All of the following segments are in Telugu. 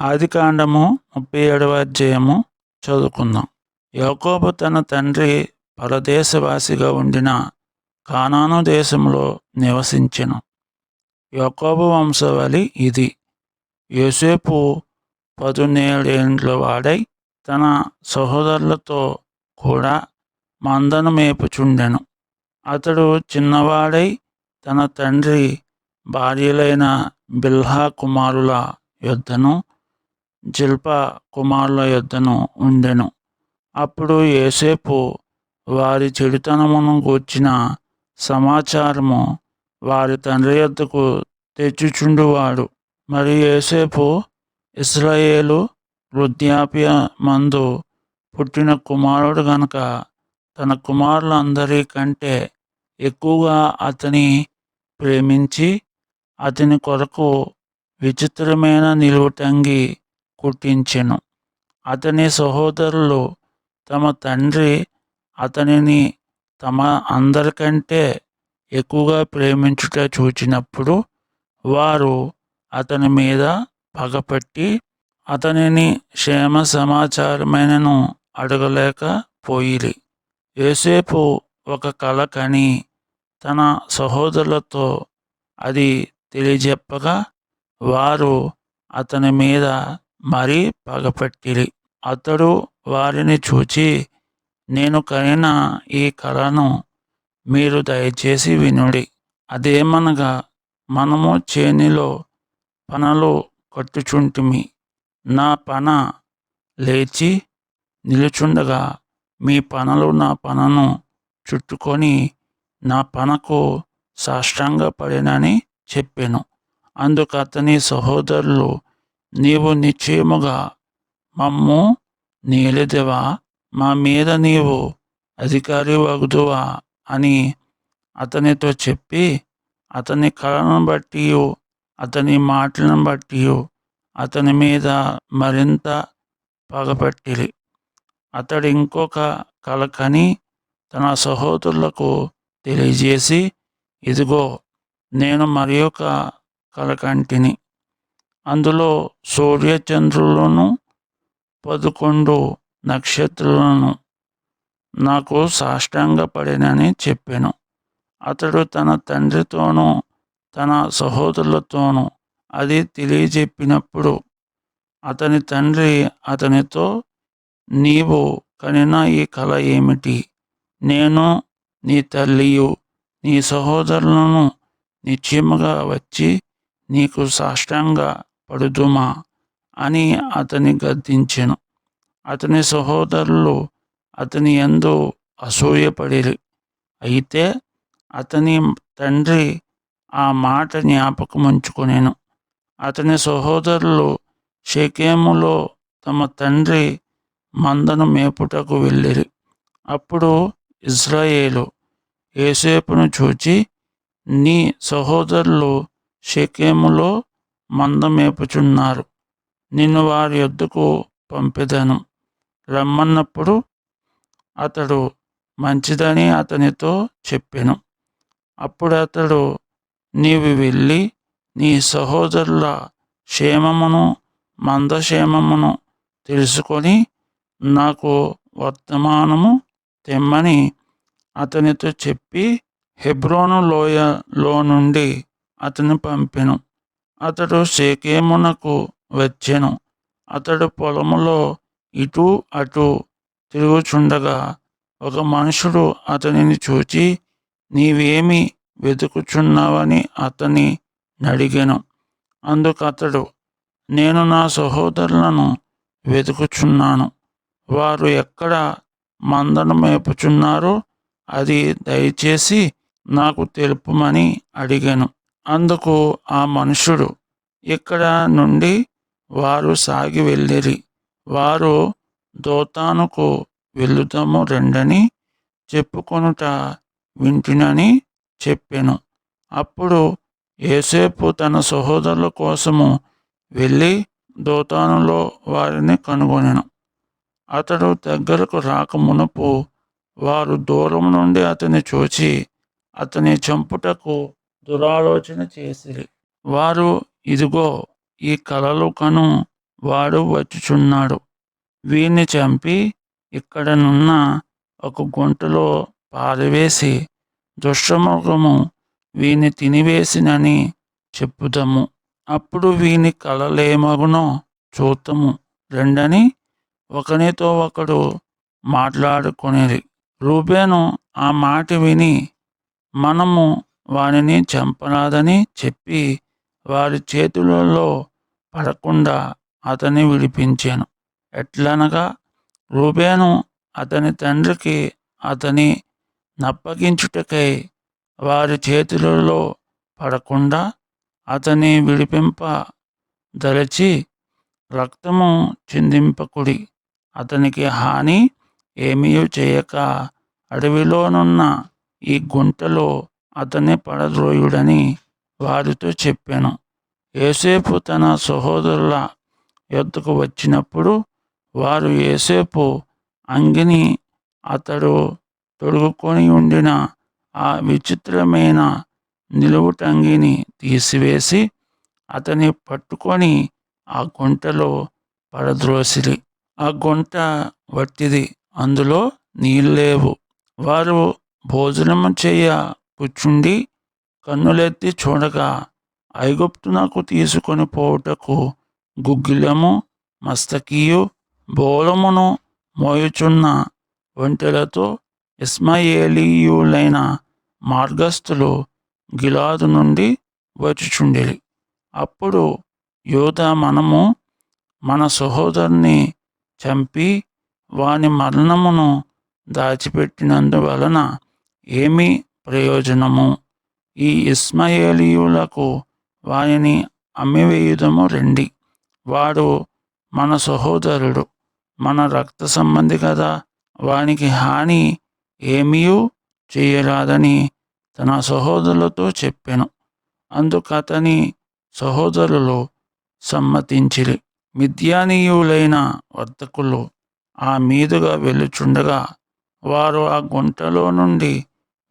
ఆదికాండము ముప్పై ఏడవ అధ్యాయము చదువుకుందాం. యాకోబు తన తండ్రి పరదేశవాసిగా ఉండిన కానాను దేశంలో నివసించెను. యాకోబు వంశవళి ఇది. యోసేపు పదునేడేండ్ల వాడై తన సహోదరులతో కూడా మందను మేపుచుండెను. అతడు చిన్నవాడై తన తండ్రి భార్యలైన బిల్హా కుమారుల యుద్ధను జిల్ప కుమారుల యొద్దను ఉండెను. అప్పుడు ఏసేపు వారి చెడుతనమును గూర్చిన సమాచారము వారి తండ్రి యొద్దకు తెచ్చుచుండువాడు. మరి ఏసేపు ఇస్రాయేలు వృద్ధాప్య మందు పుట్టిన కుమారుడు గనక తన కుమారులందరి కంటే ఎక్కువగా అతని ప్రేమించి అతని కొరకు విచిత్రమైన నిలువుటంగి కుట్టించెను అతని సహోదరులు తమ తండ్రి అతనిని తమ అందరికంటే ఎక్కువగా ప్రేమించుట చూచినప్పుడు వారు అతని మీద పగపట్టి అతనిని క్షేమ సమాచారమైనను అడగలేకపోయిరి యోసేపు ఒక కళ కని తన సహోదరులతో అది తెలియజెప్పగా వారు అతని మీద మరీ పగపట్టిరి. అతడు వారిని చూచి నేను కనిన ఈ కళను మీరు దయచేసి వినుడి. అదేమనగా మనము చేనిలో పనలు కట్టుచుంటిమి. నా పన లేచి నిలుచుండగా మీ పనలు నా పనను చుట్టుకొని నా పనకు సాష్టాంగపడినని చెప్పాను. అందుకు అతని సహోదరులు నీవు నిశ్చయముగా మమ్ము నీలిదెవా? మా మీద నీవు అధికారి వగుదువా అని అతనితో చెప్పి అతని కళను బట్టి అతని మాటలను బట్టి అతని మీద మరింత పగపట్టిరి. అతడు ఇంకొక కల కని తన సహోదరులకు తెలియజేసి ఇదిగో నేను మరి ఒక కలకంటిని అందులో సూర్యచంద్రులను పదకొండు నక్షత్రాలను నాకు సాష్టాంగపడినని చెప్పాను. అతడు తన తండ్రితోనూ తన సహోదరులతోనూ అది తెలియజెప్పినప్పుడు అతని తండ్రి అతనితో నీవు కనిన ఈ కళ ఏమిటి? నేను నీ తల్లియు నీ సహోదరులను నిశ్చయముగా వచ్చి నీకు సాష్టంగా పడుదుమా అని అతని గద్దించెను. అతని సహోదరులు అతని ఎందు అసూయపడిరి. అయితే అతని తండ్రి ఆ మాట జ్ఞాపకం ఉంచుకునేను అతని సహోదరులు షకేములో తమ తండ్రి మందను మేపుటకు వెళ్ళిరి. అప్పుడు ఇజ్రాయేలు ఏసేపును చూచి నీ సహోదరులు షకేములో మంద మేపుచున్నారు నిన్ను వారి యొద్దకు పంపెదను. రమ్మన్నప్పుడు అతడు మంచిదని అతనితో చెప్పెను. అప్పుడు అతడు నీవు వెళ్ళి నీ సహోదరుల క్షేమమును మందక్షేమమును తెలుసుకొని నాకు వర్తమానము తెమ్మని అతనితో చెప్పి హెబ్రోను లోయలో నుండి అతను పంపెను. అతడు సేకేమునకు వచ్చెను. అతడు పొలములో ఇటు అటు తిరుగుచుండగా ఒక మనుషుడు అతనిని చూచి నీవేమి వెతుకుచున్నావని అతని అడిగాను అందుకు అతడు నేను నా సహోదరులను వెతుకుచున్నాను. వారు ఎక్కడ మందను మేపుచున్నారో అది దయచేసి నాకు తెలుపమని అడిగాను. అందుకు ఆ మనుషుడు ఇక్కడ నుండి వారు సాగి వెళ్ళిరి. వారు దోతానుకు వెళ్ళుదాము రెండని చెప్పుకొనుట వింటినని చెప్పాను. అప్పుడు ఏసేపు తన సహోదరుల కోసము వెళ్ళి దోతానులో వారిని కనుగొనెను. అతడు దగ్గరకు రాక మునుపు వారు దూరం నుండి అతని చూచి అతని చంపుటకు దురాలోచన చేసిరి వారు ఇదిగో ఈ కలలు కను వాడు వచ్చుచున్నాడు. వీణ్ణి చంపి ఇక్కడనున్న ఒక గుంటలో పారవేసి దుష్టమృగము వీని తినివేసినని చెప్పుదము. అప్పుడు వీని కలలేమగునో చూతము రెండని ఒకనితో ఒకడు మాట్లాడుకునేది రూబేను ఆ మాట విని మనము వానిని చంపరాదని చెప్పి వారి చేతులలో పడకుండా అతన్ని విడిపించాను. ఎట్లనగా రూబేను అతని తండ్రికి అతని నప్పగించుటకై వారి చేతులలో పడకుండా అతని విడిపింప దలచి రక్తము చిందింపకుడి. అతనికి హాని ఏమీ చేయక అడవిలోనున్న ఈ గుంటలో అతన్ని పడద్రోయుడని వారితో చెప్పాను. ఏసేపు తన సహోదరుల యొద్దకు వచ్చినప్పుడు వారు ఏసేపు అంగిని అతడు తొడుగుకొని ఉండిన ఆ విచిత్రమైన నిలువుటంగిని తీసివేసి అతని పట్టుకొని ఆ గుంటలో పడద్రోసిరి ఆ గుంట వట్టిది అందులో నీళ్ళేవు వారు భోజనము చేయ కూర్చుండి కన్నులెత్తి చూడగా ఐగుప్తునకు తీసుకొని పోవుటకు గుగ్గిలము మస్తకీయు బోలమును మోయుచున్న ఒంటెలతో ఇస్మాయేలీయులైన మార్గస్థులు గిలాదు నుండి వచ్చుచుండిరి. అప్పుడు యోధ మనము మన సహోదరుని చంపి వాని మరణమును దాచిపెట్టినందువలన ఏమి ప్రయోజనము. ఈ ఇస్మాయేలీయులకు వారిని అమ్మివేయుదము రండి. వాడు మన సహోదరుడు మన రక్త సంబంధి కదా. వానికి హాని ఏమీ చేయరాదని తన సహోదరులతో చెప్పాను. అందుకు అతని సహోదరులు సమ్మతించిరి. మిథ్యానీయులైన వర్తకులు ఆ మీదుగా వెళ్ళుచుండగా వారు ఆ గుంటలో నుండి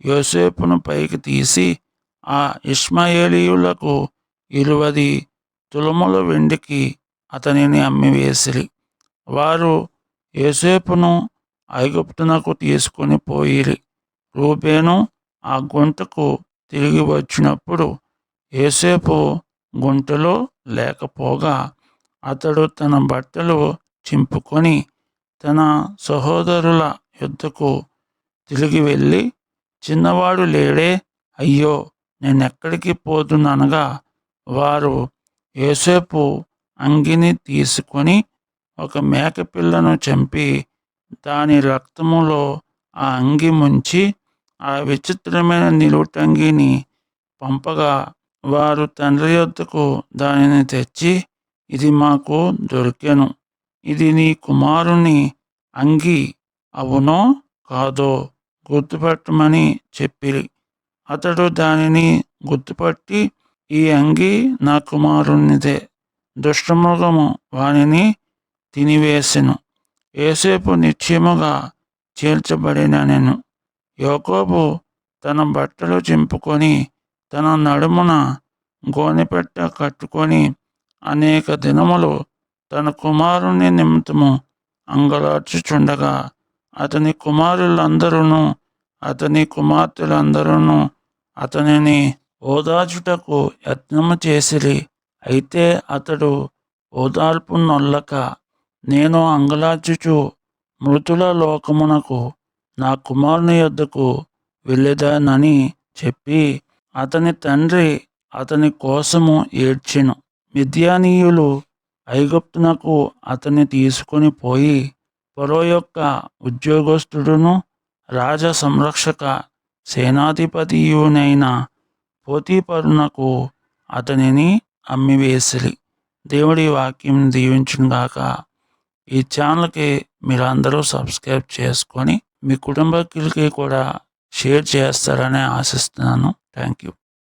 యోసేపును పైకి తీసి ఆ ఇష్మాయేలీయులకు ఇరువది తులముల వెండికి అతనిని అమ్మివేసిరి. వారు యోసేపును ఐగుప్తునకు తీసుకొని పోయిరి. రూపేను ఆ గుంటకు తిరిగి వచ్చినప్పుడు ఏసేపు గుంటలో లేకపోగా అతడు తన బట్టలు చింపుకొని తన సహోదరుల యుద్ధకు తిరిగి వెళ్ళి చిన్నవాడు లేడే. అయ్యో నేనెక్కడికి పోతున్నానగా వారు ఏసేపు అంగిని తీసుకొని ఒక మేకపిల్లను చంపి దాని రక్తములో ఆ అంగి ముంచి ఆ విచిత్రమైన నిలువుటంగిని పంపగా వారు తండ్రి యొద్దకు దానిని తెచ్చి ఇది మాకు దొరికెను. ఇది నీ కుమారుని అంగి అవునో కాదో? గుర్తుపట్టమని చెప్పిరి అతడు దానిని గుర్తుపట్టి ఈ అంగి నా కుమారునిదే. దుష్టమృగము వానిని తినివేసెను. ఏసేపు నిశ్చయముగా చేర్చబడినను యోకోబు తన బట్టలు చింపుకొని తన నడుమున గోనెపెట్ట కట్టుకొని అనేక దినములు తన కుమారుని నిమిత్తము అంగలార్చుచుండగా అతని కుమారులందరూ అతని కుమార్తెలందరూ అతనిని ఓదార్చుటకు యత్నము చేసిరి. అయితే అతడు ఓదార్పు నొల్లక నేను అంగలార్చుచు మృతుల లోకమునకు నా కుమారుని యొద్దకు వెళ్ళేదానని చెప్పి అతని తండ్రి అతని కోసము ఏడ్చెను. మిథ్యానీయులు ఐగుప్తునకు అతన్ని తీసుకొని పోయి పొరో యొక్క ఉద్యోగస్తుడును రాజ సంరక్షక సేనాధిపతియునైన పోతీపరునకు అతనిని అమ్మివేసిరి. దేవుడి వాక్యం దీవించుగాక ఈ ఛానల్కి మీరందరూ సబ్స్క్రైబ్ చేసుకొని మీ కుటుంబకి కూడా షేర్ చేస్తారని ఆశిస్తున్నాను. Thank you